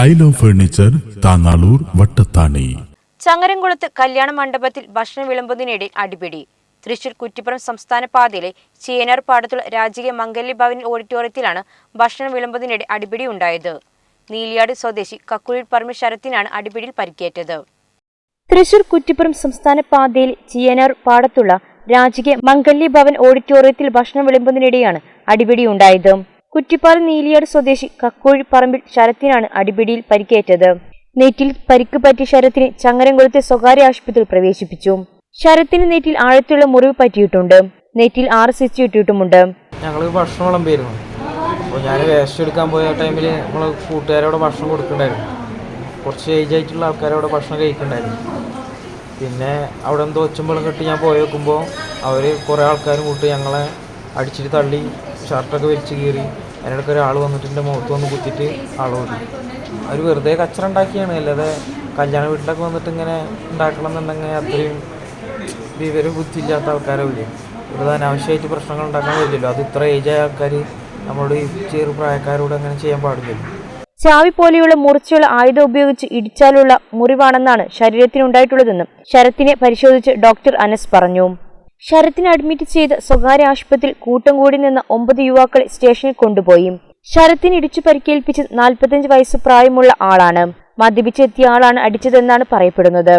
Style of furniture താങ്ങാളൂർ വട്ടത്താണി. ചങ്ങരംകുളത്ത് കല്യാണ മണ്ഡപത്തിൽ ഭക്ഷണം വിളമ്പുന്നതിനിടെ അടിപിടി. തൃശൂർ കുറ്റിപ്പുറം സംസ്ഥാന പാതയിലെ ചേനാർ പാടത്തുള്ള രാജകീയ മംഗല്യ ഭവൻ ഓഡിറ്റോറിയത്തിലാണ് ഭക്ഷണം വിളമ്പുന്നതിനിടെ അടിപിടി ഉണ്ടായത്. നീലിയാട് സ്വദേശി കക്കുഴിൽ പറമ്പ് ശരത്തിനാണ് അടിപിടിയിൽ പരിക്കേറ്റത്. തൃശൂർ കുറ്റിപ്പുറം സംസ്ഥാന പാതയിൽ ചീയനാർ പാടത്തുള്ള രാജകീയ മംഗല്യ ഭവൻ ഓഡിറ്റോറിയത്തിൽ ഭക്ഷണം വിളമ്പുന്നതിനിടെയാണ് അടിപിടി ഉണ്ടായത്. കുറ്റിപ്പാലം നീലിയാട് സ്വദേശി കക്കോഴി പറമ്പിൽ ശരത്തിനാണ് അടിപിടിയിൽ പരിക്കേറ്റത്. നെറ്റിൽ പരിക്ക് പറ്റിയ ശരത്തിന് ചങ്ങരംകുളത്തെ സ്വകാര്യ ആശുപത്രിയിൽ പ്രവേശിപ്പിച്ചു. ശരത്തിന് നെറ്റിൽ ആഴത്തുള്ള മുറിവ് പറ്റിയിട്ടുണ്ട്. നെറ്റിൽ ആറ് സിച്ച് ഇട്ടിട്ടുമുണ്ട്. ഞങ്ങൾ ഭക്ഷണം വിളമ്പിയിരുന്നു. അപ്പോൾ ഞാൻ വേസ്റ്റ് എടുക്കാൻ പോയ ടൈമിൽ നമ്മൾ കൂട്ടുകാരോട് ഭക്ഷണം കൊടുക്കണ്ടായിരുന്നു. കുറച്ച് ഏജ് ആയിട്ടുള്ള ആൾക്കാരോട് ഭക്ഷണം കഴിക്കണ്ടായിരുന്നു. പിന്നെ അവിടെ എന്തോ ഒച്ചുമ്പളം കെട്ടി ഞാൻ പോയി നോക്കുമ്പോൾ അവർ കുറേ ആൾക്കാരും കൂട്ടി ഞങ്ങളെ അടിച്ചിട്ട് തള്ളി. ഷർട്ടൊക്കെ വലിച്ചു കീറി അതിനിടയ്ക്ക് ഒരാൾ വന്നിട്ട് എന്റെ മുഖത്ത് വന്ന് കുത്തിയിട്ട് വന്നു അവർ വെറുതെ കച്ചറ ഉണ്ടാക്കിയാണ് അല്ലാതെ കല്യാണ വീട്ടിലൊക്കെ വന്നിട്ട് ഇങ്ങനെ ഉണ്ടാക്കണം എന്നുണ്ടെങ്കിൽ അത്രയും വിവരം ബുദ്ധിയില്ലാത്ത ആൾക്കാരല്ലേ ഇവിടെ അനാവശ്യമായിട്ട് പ്രശ്നങ്ങൾ ഉണ്ടാക്കാൻ കഴിയില്ലല്ലോ. അത് ഇത്ര ഏജായ ആൾക്കാർ നമ്മളോട് ചെറുപ്രായക്കാരോട് അങ്ങനെ ചെയ്യാൻ പാടില്ലല്ലോ. ചാവി പോലെയുള്ള മുറിച്ചുള്ള ആയുധം ഉപയോഗിച്ച് ഇടിച്ചാലുള്ള മുറിവാണെന്നാണ് ശരീരത്തിനുണ്ടായിട്ടുള്ളതെന്നും ശരത്തിനെ പരിശോധിച്ച് ഡോക്ടർ അനസ് പറഞ്ഞു. ശരത്തിനെ അഡ്മിറ്റ് ചെയ്ത് സ്വകാര്യ ആശുപത്രിയിൽ കൂട്ടം കൂടി നിന്ന ഒമ്പത് യുവാക്കളെ സ്റ്റേഷനിൽ കൊണ്ടുപോയി. ശരത്തിന് ഇടിച്ചു പരിക്കേൽപ്പിച്ച് നാൽപ്പത്തഞ്ച് വയസ്സ് പ്രായമുള്ള ആളാണ്. മദ്യപിച്ചെത്തിയ ആളാണ് അടിച്ചതെന്നാണ് പറയപ്പെടുന്നത്.